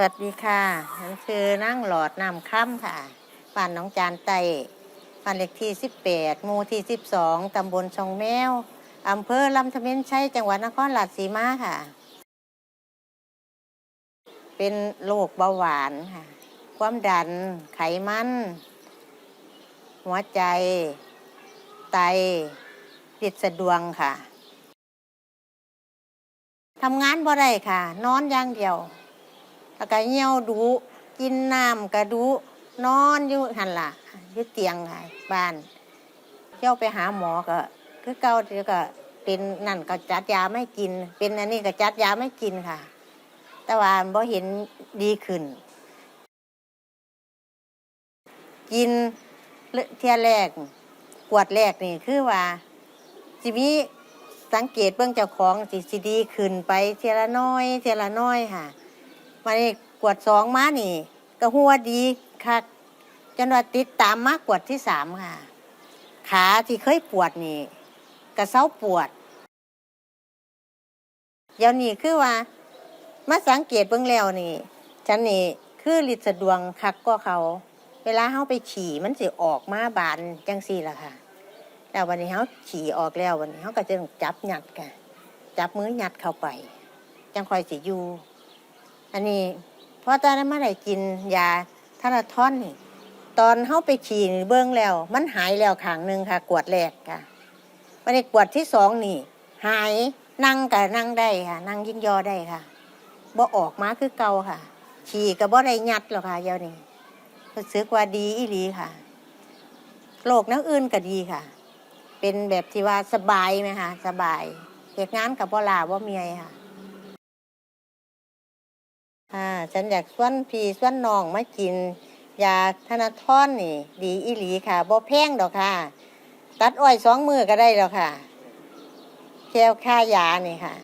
สวัสดีค่ะฉันคือนั่งหลอดน้ำค่ำค่ะบ้านน้องจานไตบ้านเลขที่ 18 หมู่ที่ 12 ตำบลชองแมว อำเภอลำธเมนชัย จังหวัดนครราชสีมาค่ะ เป็นโรคเบาหวานค่ะ ความดัน ไขมัน หัวใจ ไตติดสะดวงค่ะ ทำงานบ่ได้ค่ะ นอนอย่างเดียว แล้วก็เหี่ยวดูกินน้ำก็ดูนอนอยู่หันละอยู่เตียงค่ะบ้านเที่ยวไปหาหมอก็ คือเก่าเดี๋ยวก็เป็นนั่นก็จัดยาไม่กิน เป็นอันนี้ก็จัดยาไม่กินค่ะ แต่ว่าบ่เห็นดีขึ้น กินเที่ยแรกขวดแรกนี่คือว่าสิมีสังเกตเบื้องเจ้าของสิสิดีขึ้นไปเทียละน้อยเทียละน้อยค่ะ มานี่กวดสองมานี่ ก็หัวดีคักจนว่าติดตามมากกวดที่สามค่ะ ขาที่เคยปวดนี่กระเซ้าปวดเดี๋ยวนี้คือว่า มาสังเกตเบื้องแล้วนี่ ฉันนี่คือลิดสะดวงคักก็เขา เวลาเขาไปขี่มันสิออกมาบานจังสี่ละค่ะแต่วันนี้เขาขี่ออกแล้ววันนี้เขาก็จะต้องจับหยัดกันจับมือหยัดเข้าไป จังคอยสิอยู่ อันนี้เพราะตอนนั้นมาได้กินยาทาราทอนนี่ตอนเข้าไปฉี่เบื้องแล้ว มันหายแล้วขางหนึ่งค่ะ กวดแรกค่ะวันนี้กวดที่สองนี่ หายนั่งกับนั่งได้ค่ะ นั่งยินยอได้ค่ะบ่ออกมาคือเก่าค่ะฉี่กับบ่ได้ยัดหรอกค่ะเดี๋ยวนี้รู้สึกว่าดีอีหลีค่ะโรคนักอื่นก็ดีค่ะ เป็นแบบที่ว่าสบายไหมคะสบายเหตุงานกับบ่ลาบ่เมียค่ะ อ่าฉันอยากส่วนพี่ส่วนน้องมากิน ยาธนาทอนนี่ ดีอีหลีค่ะบ่แพงดอกค่ะ ตัดอ้อยสองมือก็ได้แล้วค่ะแค่ค่ายานี่ค่ะ